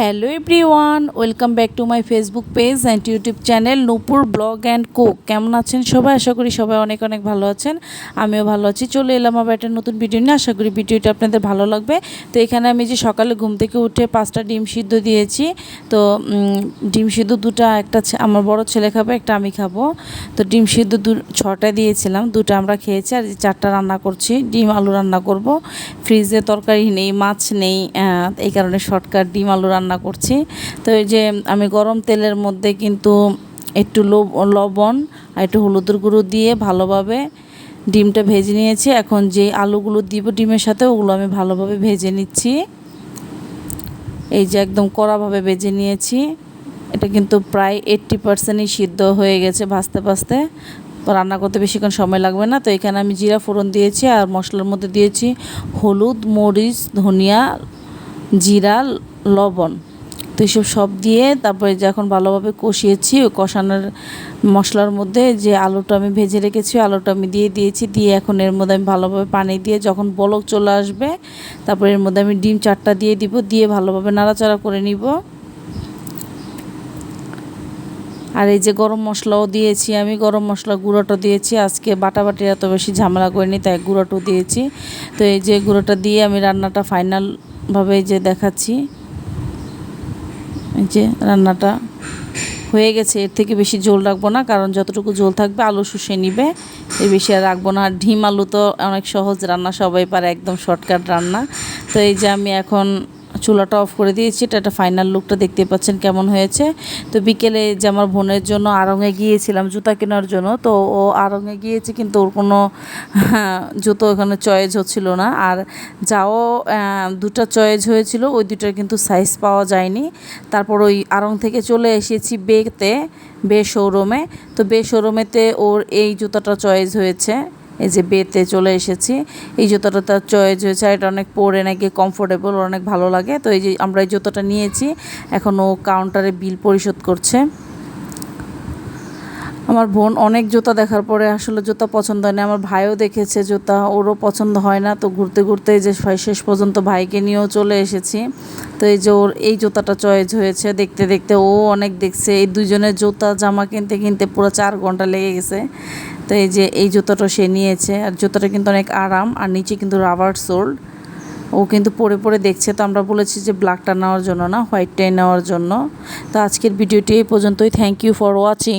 Hello everyone welcome back to my Facebook page and YouTube channel Nupur blog and cook কেমন আছেন সবাই? আশা করি সবাই অনেক অনেক ভালো আছেন। আমিও ভালো আছি। চলে এলাম আবার একটা নতুন ভিডিও নিয়ে। আশা করি ভিডিওটা আপনাদের ভালো লাগবে। তো এখানে আমি যে সকালে ঘুম থেকে উঠে পাঁচটা ডিম সিদ্ধ দিয়েছি। তো ডিম সিদ্ধ দুটা, একটা আমার বড় ছেলে খাবে, একটা আমি খাব। তো ডিম সিদ্ধ দু ছটা দিয়েছিলাম। দুটো আমরা খেয়েছি। আর চারটা রান্না করছি। ডিম আলু রান্না করব। ফ্রিজে তরকারি নেই, মাছ নেই এই কারণে শর্টকাট ডিম আলু রান্না করছি। তো এই যে আমি গরম তেলের মধ্যে কিন্তু একটু লবণ আর একটু হলুদের গুঁড়ো দিয়ে ভালোভাবে ডিমটা ভেজে নিয়েছি। এখন যে আলুগুলো দিব ডিমের সাথে, ওগুলো আমি ভালোভাবে ভেজে নিচ্ছি। এই যে একদম কড়াভাবে ভেজে নিয়েছি। এটা কিন্তু প্রায় এইট্টি পার্সেন্টই সিদ্ধ হয়ে গেছে ভাজতে ভাজতে। রান্না করতে বেশিক্ষণ সময় লাগবে না। তো এখানে আমি জিরা ফোড়ন দিয়েছি আর মশলার মধ্যে দিয়েছি হলুদ, মরিচ, ধনিয়া জিরা, লবণ। তো এইসব সব দিয়ে তারপরে যখন ভালোভাবে কষিয়েছি, ওই কষানোর মশলার মধ্যে যে আলুটা আমি ভেজে রেখেছি আলুটা আমি দিয়ে দিয়েছি। দিয়ে এখন এর মধ্যে আমি ভালোভাবে পানি দিয়ে যখন বলক চলে আসবে, তারপরে এর মধ্যে আমি ডিম চারটা দিয়ে দিব, দিয়ে ভালোভাবে নাড়াচাড়া করে নিব। আর এই যে গরম মশলাও দিয়েছি আমি, গরম মশলা গুঁড়োটা দিয়েছি। আজকে বাটাবাটি এত বেশি ঝামেলা করিনি, তাই গুঁড়োটাও দিয়েছি। তো এই যে গুঁড়োটা দিয়ে আমি রান্নাটা ফাইনালভাবে এই যে দেখাচ্ছি, এই যে রান্নাটা হয়ে গেছে। এর থেকে বেশি জল রাখব না, কারণ যতটুকু জল থাকবে আলু শুষে নিবে। এর বেশি আর রাখব না। আর ডিম, আলু তো অনেক সহজ রান্না, সবাই পারে একদম শর্টকাট রান্না। তো এই যে আমি এখন চুলাটা অফ করে দিয়েছি, এটা একটা ফাইনাল লুকটা দেখতে পাচ্ছেন কেমন হয়েছে। তো বিকেলে যে আমার বোনের জন্য আড়ঙে গিয়েছিলাম জুতা কেনার জন্য, তো ও আড়ঙে গিয়েছে কিন্তু ওর কোনো, জুতো ওখানে চয়েস হচ্ছিল না। আর যাও দুটো চয়েস হয়েছিল, ওই দুটার কিন্তু সাইজ পাওয়া যায়নি। তারপর ওই আড়ং থেকে চলে এসেছি বেতে, বে শোরুমে তো বে শোরুমেতে ওর এই জুতাটা চয়েস হয়েছে। এই যে বেতে চলে এসেছি। এই জুতোটা তার চয়েস হয়েছে, এটা অনেক পরে নাকি কমফোর্টেবল অনেক ভালো লাগে। তো এই যে আমরা এই জুতোটা নিয়েছি, এখন ও কাউন্টারে বিল পরিশোধ করছে। আমার বোন অনেক জুতা দেখার পরে আসলে জুতা পছন্দ হয় না আমার ভাইও দেখেছে জুতা, ওরও পছন্দ হয় না। তো ঘুরতে ঘুরতে যে শেষ পর্যন্ত ভাইকে নিয়েও চলে এসেছি। তো এই যে ওর এই জুতাটা চয়েস হয়েছে। দেখতে দেখতে ও অনেক দেখছে। এই দুজনের জুতা, জামা কিনতে কিনতে পুরো চার ঘণ্টা লেগে গেছে। তো এই যে এই জুতাটা সে নিয়েছে। আর জুতাটা কিন্তু অনেক আরাম, আর নিচে কিন্তু রাবার সোল্ড ও কিন্তু পরে পরে দেখছে। তো আমরা বলেছি যে ব্ল্যাকটা নেওয়ার জন্য না হোয়াইটটাই নেওয়ার জন্য। তো আজকের ভিডিওটি এই পর্যন্তই। Thank you for watching